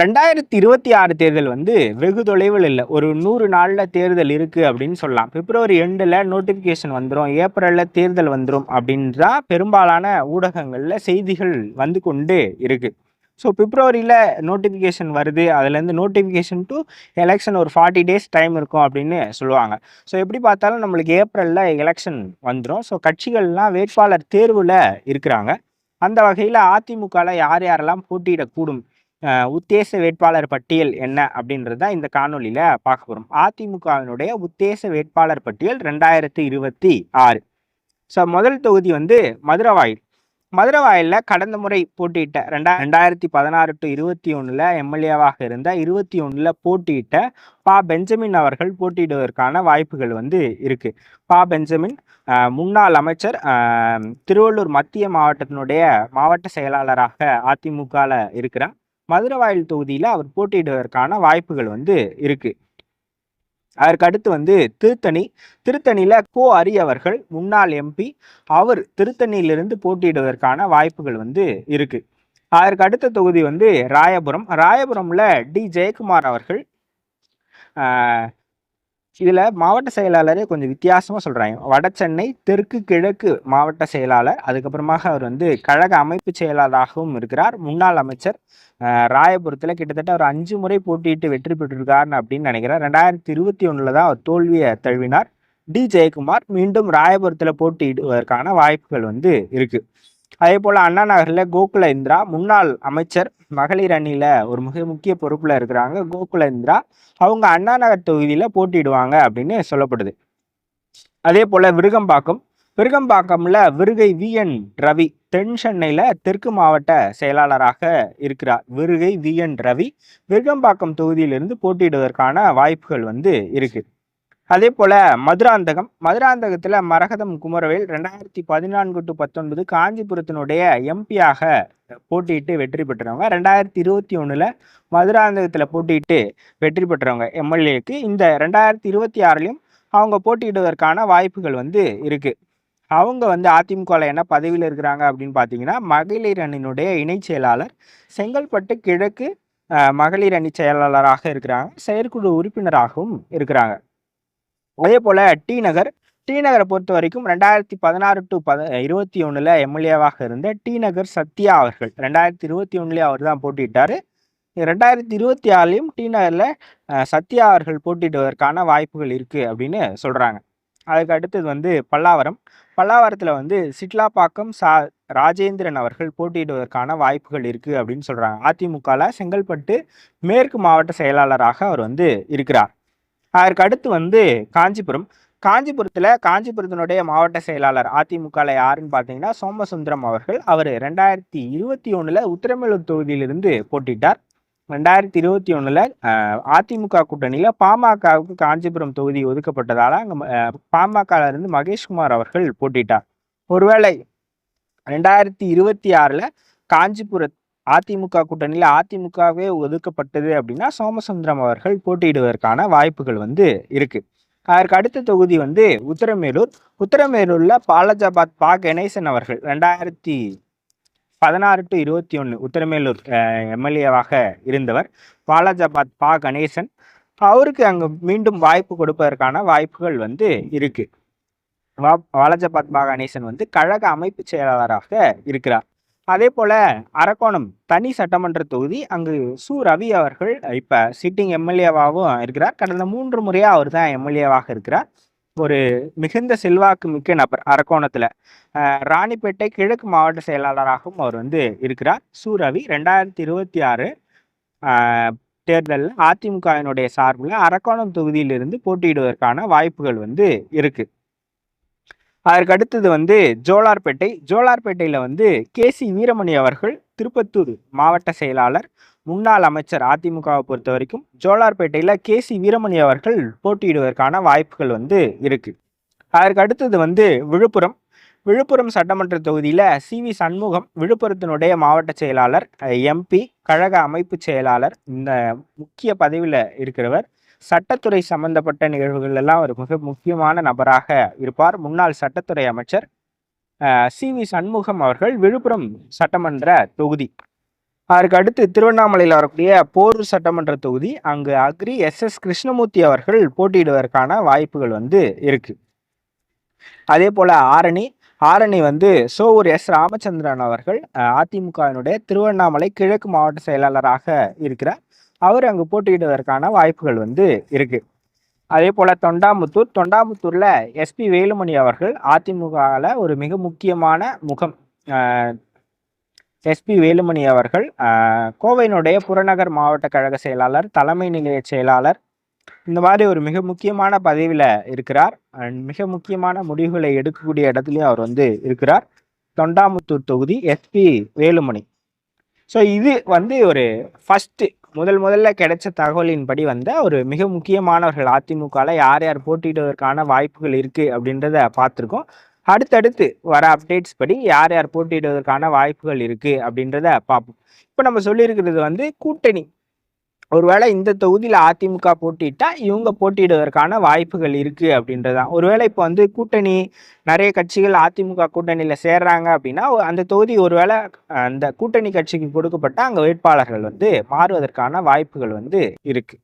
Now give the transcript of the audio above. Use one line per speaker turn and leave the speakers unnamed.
ரெண்டாயிரத்தி இருபத்தி ஆறு தேர்தல் வந்து வெகு தொலைவில் இல்லை. ஒரு நூறு நாளில் தேர்தல் இருக்குது அப்படின்னு சொல்லலாம். பிப்ரவரி எண்டில் நோட்டிஃபிகேஷன் வந்துடும் ஏப்ரலில் தேர்தல் வந்துடும் அப்படின்றா பெரும்பாலான ஊடகங்களில் செய்திகள் வந்து கொண்டு இருக்குது ஸோ பிப்ரவரியில் நோட்டிஃபிகேஷன் வருது. அதுலேருந்து நோட்டிஃபிகேஷன் டு எலெக்ஷன் ஒரு ஃபார்ட்டி டேஸ் டைம் இருக்கும் அப்படின்னு சொல்லுவாங்க. ஸோ எப்படி பார்த்தாலும் நம்மளுக்கு ஏப்ரலில் எலெக்ஷன் வந்துடும் ஸோ கட்சிகள்லாம் வேட்பாளர் தேர்வில் இருக்கிறாங்க. அந்த வகையில் அதிமுகவில் யார் யாரெல்லாம் போட்டியிடக்கூடும் உத்தேச வேட்பாளர் பட்டியல் என்ன அப்படின்றது தான் இந்த காணொலியில் பார்க்க போகிறோம் அதிமுகவினுடைய உத்தேச வேட்பாளர் பட்டியல் ரெண்டாயிரத்தி இருபத்தி ஆறு. ஸோ முதல் தொகுதி வந்து மதுரவாயில். மதுரவாயிலில் கடந்த முறை போட்டியிட்ட ரெண்டா ரெண்டாயிரத்தி பதினாறு டு இருபத்தி ஒன்றில் எம்எல்ஏவாக இருந்த இருபத்தி ஒன்றில் போட்டியிட்ட பா. பெஞ்சமின் அவர்கள் போட்டியிடுவதற்கான வாய்ப்புகள் வந்து இருக்குது பா. பெஞ்சமின் முன்னாள் அமைச்சர் திருவள்ளூர் மத்திய மாவட்டத்தினுடைய மாவட்ட செயலாளராக அதிமுகவில் இருக்கிறார். மதுரவாயல் தொகுதியில் அவர் போட்டியிடுவதற்கான வாய்ப்புகள் வந்து இருக்கு. அதற்கு அடுத்து வந்து திருத்தணி. திருத்தணியில் கோ அரி அவர்கள் முன்னாள் எம்பி அவர் திருத்தணியிலிருந்து போட்டியிடுவதற்கான வாய்ப்புகள் வந்து இருக்கு. அதற்கு அடுத்த தொகுதி வந்து ராயபுரம். ராயபுரம்ல டி ஜெயக்குமார் அவர்கள் ஆஹ், இதில் மாவட்ட செயலாளரே கொஞ்சம் வித்தியாசமாக சொல்கிறாங்க வட சென்னை தெற்கு கிழக்கு மாவட்ட செயலாளர் அதுக்கப்புறமாக அவர் வந்து கழக அமைப்பு செயலாளராகவும் இருக்கிறார். முன்னாள் அமைச்சர் ராயபுரத்தில் கிட்டத்தட்ட ஒரு அஞ்சு முறை போட்டியிட்டு வெற்றி பெற்றிருக்காருன்னு அப்படின்னு நினைக்கிறார். ரெண்டாயிரத்தி இருபத்தி ஒன்றில் தான் அவர் தோல்வியை தழுவினார். டி. ஜெயக்குமார் மீண்டும் ராயபுரத்தில் போட்டியிடுவதற்கான வாய்ப்புகள் வந்து இருக்கு. அதே போல அண்ணா நகர்ல கோகுல இந்திரா முன்னாள் அமைச்சர் மகளிர் அணியில ஒரு மிக முக்கிய பொறுப்புல இருக்கிறாங்க. கோகுல இந்திரா அவங்க அண்ணா நகர் தொகுதியில போட்டிடுவாங்க அப்படின்னு சொல்லப்படுது. அதே போல விருகம்பாக்கம் விருகம்பாக்கம்ல விருகை வி. என். ரவி தென் சென்னையில் தெற்கு மாவட்ட செயலாளராக இருக்கிறார். விருகை வி. என். ரவி விருகம்பாக்கம் தொகுதியிலிருந்து போட்டியிடுவதற்கான வாய்ப்புகள் வந்து இருக்கு. அதே போல மதுராந்தகம். மதுராந்தகத்தில் மரகதம் குமரவேல் ரெண்டாயிரத்தி பதினான்கு டு பத்தொன்பது காஞ்சிபுரத்தினுடைய எம்பியாக போட்டியிட்டு வெற்றி பெற்றவங்க. ரெண்டாயிரத்தி இருபத்தி ஒன்றில் மதுராந்தகத்தில் போட்டியிட்டு வெற்றி பெற்றவங்க எம்எல்ஏக்கு. இந்த ரெண்டாயிரத்தி இருபத்தி ஆறுலையும் அவங்க போட்டியிடுவதற்கான வாய்ப்புகள் வந்து இருக்கு. அவங்க வந்து அதிமுகவில் என்ன பதவியில் இருக்கிறாங்க அப்படின்னு பார்த்தீங்கன்னா மகளிர் அணியினுடைய இணைச் செயலாளர் செங்கல்பட்டு கிழக்கு மகளிர் அணி செயலாளராக இருக்கிறாங்க. செயற்குழு உறுப்பினராகவும் இருக்கிறாங்க. அதே போல் டி நகர். டி நகரை பொறுத்த வரைக்கும் ரெண்டாயிரத்தி பதினாறு டு பத இருபத்தி ஒன்றில் எம்எல்ஏவாக இருந்த டி நகர் சத்யா அவர்கள். ரெண்டாயிரத்தி இருபத்தி ஒன்றுலேயே அவர் தான் போட்டியிட்டார். ரெண்டாயிரத்தி இருபத்தி ஆறுலையும் டி நகரில் சத்யா அவர்கள் போட்டிடுவதற்கான வாய்ப்புகள் இருக்குது அப்படின்னு சொல்கிறாங்க அதுக்கு அடுத்தது வந்து பல்லாவரம். பல்லாவரத்தில் வந்து சிட்லாப்பாக்கம் சா ராஜேந்திரன் அவர்கள் போட்டியிடுவதற்கான வாய்ப்புகள் இருக்குது அப்படின்னு சொல்கிறாங்க அதிமுகவில் செங்கல்பட்டு மேற்கு மாவட்ட செயலாளராக அவர் வந்து இருக்கிறார். அதற்கு அடுத்து வந்து காஞ்சிபுரம். காஞ்சிபுரத்தில் காஞ்சிபுரத்தினுடைய மாவட்ட செயலாளர் அதிமுகவில் யாருன்னு பார்த்தீங்கன்னா சோமசுந்தரம் அவர்கள். அவர் ரெண்டாயிரத்தி இருபத்தி ஒன்றில் உத்திரமேலூர் தொகுதியிலிருந்து போட்டிட்டார் ரெண்டாயிரத்தி இருபத்தி ஒன்றில் அதிமுக கூட்டணியில் பாமகவுக்கு காஞ்சிபுரம் தொகுதி ஒதுக்கப்பட்டதால் அங்கே பாமகல இருந்து மகேஷ்குமார் அவர்கள் போட்டிட்டார் ஒருவேளை ரெண்டாயிரத்தி இருபத்தி ஆறில் காஞ்சிபுரத் அதிமுக கூட்டணியில் அதிமுகவே ஒதுக்கப்பட்டது அப்படின்னா சோமசுந்தரம் அவர்கள் போட்டியிடுவதற்கான வாய்ப்புகள் வந்து இருக்கு. அதற்கு அடுத்த தொகுதி வந்து உத்தரமேலூர். உத்தரமேலூரில் பாலாஜாபாத் பா கணேசன் அவர்கள் ரெண்டாயிரத்தி பதினாறு டு இருபத்தி ஒன்று உத்தரமேலூர் எம்எல்ஏவாக இருந்தவர் பாலாஜாபாத் பா கணேசன். அவருக்கு அங்கு மீண்டும் வாய்ப்பு கொடுப்பதற்கான வாய்ப்புகள் வந்து இருக்கு. வா பாலாஜாபாத் பா கணேசன் வந்து கழக அமைப்பு செயலாளராக இருக்கிறார். அதே போல அரக்கோணம் தனி சட்டமன்ற தொகுதி அங்கு சு. ரவி அவர்கள் இப்ப சிட்டிங் எம்எல்ஏவாகவும் இருக்கிறார். கடந்த மூன்று முறையா அவர் தான் எம்எல்ஏவாக இருக்கிறார். ஒரு மிகுந்த செல்வாக்கு மிக்க நபர் அரக்கோணத்துல. ராணிப்பேட்டை கிழக்கு மாவட்ட செயலாளராகவும் அவர் வந்து இருக்கிறார். சு. ரவி ரெண்டாயிரத்தி இருபத்தி ஆறு தேர்தலில் அதிமுகவினுடைய சார்பில் அரக்கோணம் தொகுதியிலிருந்து போட்டியிடுவதற்கான வாய்ப்புகள் வந்து இருக்குது அதற்கு அடுத்தது வந்து ஜோலார்பேட்டை. ஜோலார்பேட்டையில் வந்து கே சி வீரமணி அவர்கள் திருப்பத்தூர் மாவட்ட செயலாளர் முன்னாள் அமைச்சர் அதிமுகவை பொறுத்த வரைக்கும் ஜோலார்பேட்டையில் கே சி வீரமணி அவர்கள் போட்டியிடுவதற்கான வாய்ப்புகள் வந்து இருக்கு. அதற்கு அடுத்தது வந்து விழுப்புரம். விழுப்புரம் சட்டமன்ற தொகுதியில் சி வி சண்முகம் விழுப்புரத்தினுடைய மாவட்ட செயலாளர் எம்பி கழக அமைப்பு செயலாளர் இந்த முக்கிய பதவியில் இருக்கிறவர். சட்டத்துறை சம்பந்தப்பட்ட நிகழ்வுகள் எல்லாம் ஒரு மிக முக்கியமான நபராக இருப்பார். முன்னாள் சட்டத்துறை அமைச்சர் சி. வி. சண்முகம் அவர்கள் விழுப்புரம் சட்டமன்ற தொகுதி. அதற்கு அடுத்து திருவண்ணாமலையில் வரக்கூடிய போரூர் சட்டமன்ற தொகுதி. அங்கு அக்ரி எஸ். எஸ். கிருஷ்ணமூர்த்தி அவர்கள் போட்டியிடுவதற்கான வாய்ப்புகள் வந்து இருக்கு. அதே போல ஆரணி ஆரணி வந்து சோவூர் எஸ். ராமச்சந்திரன் அவர்கள் அஹ், அதிமுகவினுடைய திருவண்ணாமலை கிழக்கு மாவட்ட செயலாளராக இருக்கிறார். அவர் அங்கு போட்டியிடுவதற்கான வாய்ப்புகள் வந்து இருக்கு. அதே போல தொண்டாமுத்தூர் தொண்டாமுத்தூர்ல எஸ்பி வேலுமணி அவர்கள் அதிமுகவில் ஒரு மிக முக்கியமான முகம். எஸ்பி வேலுமணி அவர்கள் கோவையினுடைய புறநகர் மாவட்ட கழக செயலாளர் தலைமை நிலைய செயலாளர் இந்த மாதிரி ஒரு மிக முக்கியமான பதவியில் இருக்கிறார். மிக முக்கியமான முடிவுகளை எடுக்கக்கூடிய இடத்துலையும் அவர் வந்து இருக்கிறார். தொண்டாமுத்தூர் தொகுதி எஸ்பி வேலுமணி. ஸோ இது வந்து ஒரு ஃபஸ்ட்டு முதல் முதல்ல கிடைச்ச தகவலின்படி வந்த ஒரு மிக முக்கியமானவர்கள் அதிமுகவில் யார் யார் போட்டியிடுவதற்கான வாய்ப்புகள் இருக்குது அப்படின்றத பார்த்துருக்கோம். அடுத்தடுத்து வர அப்டேட்ஸ் படி யார் யார் போட்டியிடுவதற்கான வாய்ப்புகள் இருக்குது அப்படின்றத பார்ப்போம். இப்போ நம்ம சொல்லியிருக்கிறது வந்து கூட்டணி. ஒருவேளை இந்த தொகுதியில் அதிமுக போட்டிட்டா இவங்க போட்டியிடுவதற்கான வாய்ப்புகள் இருக்கு அப்படின்றதான் ஒருவேளை இப்போ வந்து கூட்டணி நிறைய கட்சிகள் அதிமுக கூட்டணியில் சேர்றாங்க அப்படின்னா அந்த தொகுதி ஒருவேளை அந்த கூட்டணி கட்சிக்கு கொடுக்கப்பட்ட அங்கே வேட்பாளர்கள் வந்து மாறுவதற்கான வாய்ப்புகள் வந்து இருக்கு.